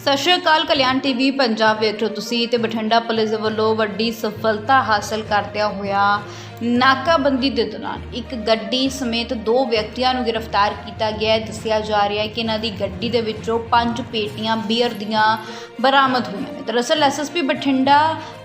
ਸਤਿ ਸ਼੍ਰੀ ਅਕਾਲ, ਕਲਿਆਣ ਟੀਵੀ ਪੰਜਾਬ ਵੇਖ ਰਹੇ ਹੋ ਤੁਸੀਂ ਤੇ ਬਠਿੰਡਾ ਪੁਲਿਸ ਦੇ ਵੱਲੋਂ ਵੱਡੀ ਸਫਲਤਾ ਹਾਸਲ ਕਰਦਿਆਂ ਹੋਇਆ ਨਾਕਾਬੰਦੀ ਦੇ ਦੌਰਾਨ ਇੱਕ ਗੱਡੀ ਸਮੇਤ ਦੋ ਵਿਅਕਤੀਆਂ ਨੂੰ ਗ੍ਰਿਫਤਾਰ ਕੀਤਾ ਗਿਆ ਹੈ। ਦੱਸਿਆ ਜਾ ਰਿਹਾ ਹੈ ਕਿ ਇਹਨਾਂ ਦੀ ਗੱਡੀ ਦੇ ਵਿੱਚੋਂ ਪੰਜ ਪੇਟੀਆਂ ਬੀਅਰ ਦੀਆਂ ਬਰਾਮਦ ਹੋਈਆਂ ਨੇ। ਦਰਅਸਲ ਐਸਐਸਪੀ ਬਠਿੰਡਾ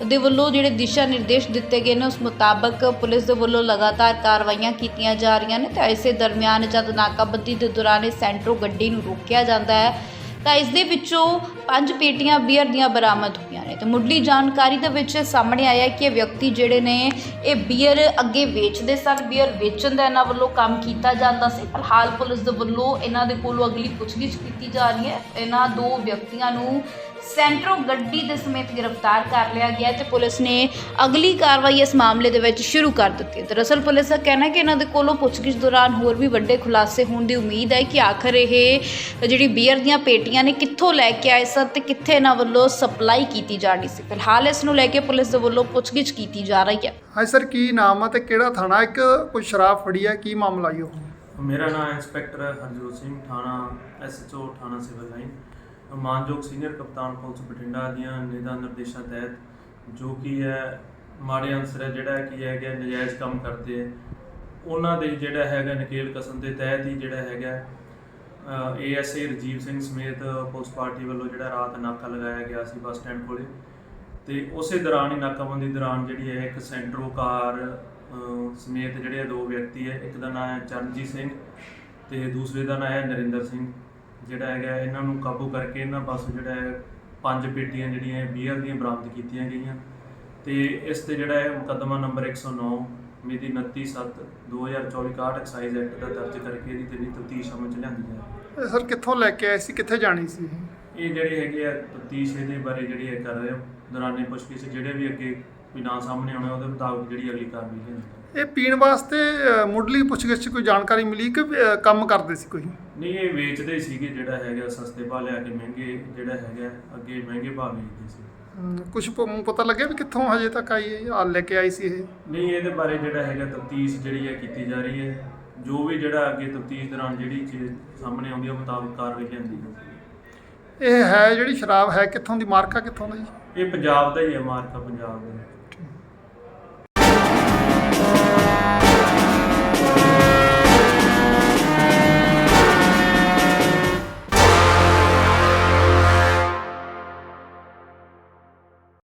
ਦੇ ਵੱਲੋਂ ਜਿਹੜੇ ਦਿਸ਼ਾ ਨਿਰਦੇਸ਼ ਦਿੱਤੇ ਗਏ ਨੇ, ਉਸ ਮੁਤਾਬਕ ਪੁਲਿਸ ਦੇ ਵੱਲੋਂ ਲਗਾਤਾਰ ਕਾਰਵਾਈਆਂ ਕੀਤੀਆਂ ਜਾ ਰਹੀਆਂ ਨੇ ਤੇ ਇਸੇ ਦਰਮਿਆਨ ਜਦ ਨਾਕਾਬੰਦੀ ਦੇ ਦੌਰਾਨ ਇਹ ਸੈਂਟਰੋ ਗੱਡੀ ਨੂੰ ਰੋਕਿਆ ਜਾਂਦਾ ਹੈ ਤਾਂ ਇਸ ਦੇ ਵਿੱਚੋਂ ਪੰਜ ਪੇਟੀਆਂ ਬੀਅਰ ਦੀਆਂ ਬਰਾਮਦ ਹੋਈਆਂ ਨੇ। ਤੇ ਮੁੱਢਲੀ ਜਾਣਕਾਰੀ ਦੇ ਵਿੱਚ ਸਾਹਮਣੇ ਆਇਆ ਕਿ ਇਹ ਵਿਅਕਤੀ ਜਿਹੜੇ ਨੇ, ਇਹ ਬੀਅਰ ਅੱਗੇ ਵੇਚਦੇ ਸਨ। ਬੀਅਰ ਵੇਚਣ ਦਾ ਇਹਨਾਂ ਵੱਲੋਂ ਕੰਮ ਕੀਤਾ ਜਾਂਦਾ ਸੀ। ਫਿਲਹਾਲ ਪੁਲਿਸ ਦੇ ਵੱਲੋਂ ਇਹਨਾਂ ਦੇ ਕੋਲੋਂ ਅਗਲੀ ਪੁੱਛਗਿੱਛ ਕੀਤੀ ਜਾ ਰਹੀ ਹੈ। ਇਹਨਾਂ ਦੋ ਵਿਅਕਤੀਆਂ ਨੂੰ ਸੈਂਟਰੋ ਗੱਡੀ ਦੇ ਸਮੇਤ ਗ੍ਰਿਫਤਾਰ ਕਰ ਲਿਆ ਗਿਆ ਤੇ ਪੁਲਿਸ ਨੇ ਅਗਲੀ ਕਾਰਵਾਈ ਇਸ ਮਾਮਲੇ ਦੇ ਵਿੱਚ ਸ਼ੁਰੂ ਕਰ ਦਿੱਤੀ ਹੈ। ਦਰਅਸਲ ਪੁਲਿਸ ਦਾ ਕਹਿਣਾ ਹੈ ਕਿ ਇਹਨਾਂ ਦੇ ਕੋਲੋਂ ਪੁੱਛਗਿੱਛ ਦੌਰਾਨ ਹੋਰ ਵੀ ਵੱਡੇ ਖੁਲਾਸੇ ਹੋਣ ਦੀ ਉਮੀਦ ਹੈ ਕਿ ਆਖਰ ਇਹ ਜਿਹੜੀ ਬੀਅਰ ਦੀਆਂ ਪੇਟੀਆਂ ਨੇ ਕਿੱਥੋਂ ਲੈ ਕੇ ਆਏ ਸਨ ਤੇ ਕਿੱਥੇ ਇਹਨਾਂ ਵੱਲੋਂ ਸਪਲਾਈ ਕੀਤੀ ਜਾਣੀ ਸੀ। ਫਿਲਹਾਲ ਇਸ ਨੂੰ ਲੈ ਕੇ ਪੁਲਿਸ ਦੇ ਵੱਲੋਂ ਪੁੱਛਗਿੱਛ ਕੀਤੀ ਜਾ ਰਹੀ ਹੈ। ਹਾਂ ਸਰ ਕੀ ਨਾਮ ਆ ਤੇ ਕਿਹੜਾ ਥਾਣਾ? ਇੱਕ ਕੋਈ ਸ਼ਰਾਬ ਫੜੀ ਹੈ ਕੀ ਮਾਮਲਾ ਜੀ ਉਹ? ਮੇਰਾ ਨਾਮ ਇੰਸਪੈਕਟਰ ਹਰਜੋਤ ਸਿੰਘ ਥਾਣਾ ਐਸਐਚਓ ਥਾਣਾ ਸਿਵਲ ਲਾਈਨ ਮਾਨਯੋਗ ਸੀਨੀਅਰ ਕਪਤਾਨ ਪੁਲਿਸ ਬਠਿੰਡਾ ਦੀਆਂ ਨਿਦਾਨ ਨਿਰਦੇਸ਼ਾਂ ਤਹਿਤ ਜੋ ਕਿ ਹੈ, ਮਾੜੇ ਅਨਸਰ ਹੈ, ਜਿਹੜਾ ਕੀ ਹੈਗਾ, ਨਜਾਇਜ਼ ਕੰਮ ਕਰਦੇ ਹੈ। ਉਹਨਾਂ ਦੇ ਜਿਹੜਾ ਹੈਗਾ, ਨਕੇਲ ਕਸਮ ਦੇ ਤਹਿਤ ਹੀ ਜਿਹੜਾ ਹੈਗਾ ਏਐਸਏ ਰਜੀਵ ਸਿੰਘ ਸਮੇਤ ਪੁਲਿਸ ਪਾਰਟੀ ਵੱਲੋਂ ਜਿਹੜਾ ਰਾਤ ਨਾਕਾ ਲਗਾਇਆ ਗਿਆ ਸੀ ਬੱਸ ਸਟੈਂਡ ਕੋਲੇ। ਤੇ ਉਸੇ ਦੌਰਾਨ ਹੀ ਨਾਕਾਬੰਦੀ ਦੌਰਾਨ ਜਿਹੜੀ ਹੈ, ਇੱਕ ਸੈਂਟਰੋ ਕਾਰ ਸਮੇਤ ਜਿਹੜੇ ਦੋ ਵਿਅਕਤੀ ਹੈ, ਇੱਕ ਦਾ ਨਾਮ ਹੈ ਚਰਨਜੀਤ ਸਿੰਘ ਤੇ ਦੂਸਰੇ ਦਾ ਨਾਮ ਹੈ ਨਰਿੰਦਰ ਸਿੰਘ। ਜਿਹੜਾ ਹੈਗਾ ਇਹਨਾਂ ਨੂੰ ਕਾਬੂ ਕਰਕੇ ਇਹਨਾਂ ਪਾਸੋਂ ਜਿਹੜਾ ਹੈ ਪੰਜ ਪੇਟੀਆਂ ਜਿਹੜੀਆਂ ਬੀਅਰ ਦੀਆਂ ਬਰਾਮਦ ਕੀਤੀਆਂ ਗਈਆਂ ਤੇ ਇਸ ਤੇ ਜਿਹੜਾ ਹੈ ਮੁਕੱਦਮਾ ਨੰਬਰ 109 ਮਿਤੀ 29/7/2024 61 ਐਕਸਾਈਜ਼ ਐਕਟ ਦਾ ਦਰਜ ਕਰਕੇ ਇਹਦੀ ਤੇ ਤਫਤੀਸ਼ ਅਮਲ ਚ ਲਿਆਂਦੀ ਹੈ ਸਰ ਕਿੱਥੋਂ ਲੈ ਕੇ ਆਏ ਸੀ ਕਿੱਥੇ ਜਾਣੀ ਸੀ ਇਹ? ਜਿਹੜੇ ਹੈਗੇ ਆ ਤਫਤੀਸ਼ ਇਹਦੇ ਬਾਰੇ ਜਿਹੜੀ ਹੈ ਕਰ ਰਹੇ ਆ ਦੌਰਾਨੇ ਪੁੱਛਗਿੱਛ ਜਿਹੜੇ ਵੀ ਅੱਗੇ ਕੋਈ ਨਾਂ ਸਾਹਮਣੇ ਆਉਣਾ ਉਹਦੇ ਮੁਤਾਬਕ ਜਿਹੜੀ ਅਗਲੀ ਕਾਰਵਾਈ ਲੈਂਦੀ ਇਹ ਪੀਣ ਵਾਸਤੇ ਅ, ਮੁੱਢਲੀ ਪੁੱਛਗਿੱਛ 'ਚ ਕੋਈ ਜਾਣਕਾਰੀ ਮਿਲੀ ਕਿ ਅ, ਕੰਮ ਕਰਦੇ ਸੀ ਕੋਈ? ਨਹੀਂ ਇਹ ਵੇਚਦੇ ਸੀਗੇ ਜਿਹੜਾ ਹੈਗਾ ਸਸਤੇ ਭਾਅ ਲਿਆ ਕੇ ਮਹਿੰਗੇ ਜਿਹੜਾ ਹੈਗਾ ਅੱਗੇ ਮਹਿੰਗੇ ਭਾਅ ਵੇਚਦੇ ਸੀ। ਕੁਝ ਪਤਾ ਲੱਗਿਆ ਵੀ ਕਿੱਥੋਂ ਹਜੇ ਤੱਕ ਆਈ ਹੈ ਆ ਲੈ ਕੇ ਆਈ ਸੀ ਇਹ? ਨਹੀਂ ਇਹਦੇ ਬਾਰੇ ਜਿਹੜਾ ਹੈਗਾ ਤਫਤੀਸ਼ ਜਿਹੜੀ ਹੈ ਕੀਤੀ ਜਾ ਰਹੀ ਹੈ। ਜੋ ਵੀ ਜਿਹੜਾ ਅੱਗੇ ਤਫਤੀਸ਼ ਦੌਰਾਨ ਜਿਹੜੀ ਚੀਜ਼ ਸਾਹਮਣੇ ਆਉਂਦੀ ਹੈ ਉਹ ਮੁਤਾਬਕ ਕਾਰਵਾਈ ਲੈਂਦੀ ਹੈ ਇਹ ਹੈ ਜਿਹੜੀ ਸ਼ਰਾਬ ਹੈ ਕਿੱਥੋਂ ਦੀ ਮਾਰਕਾ ਕਿੱਥੋਂ ਦਾ ਜੀ? ਇਹ ਪੰਜਾਬ ਦਾ ਹੀ ਹੈ ਮਾਰਕਾ ਪੰਜਾਬ ਦਾ।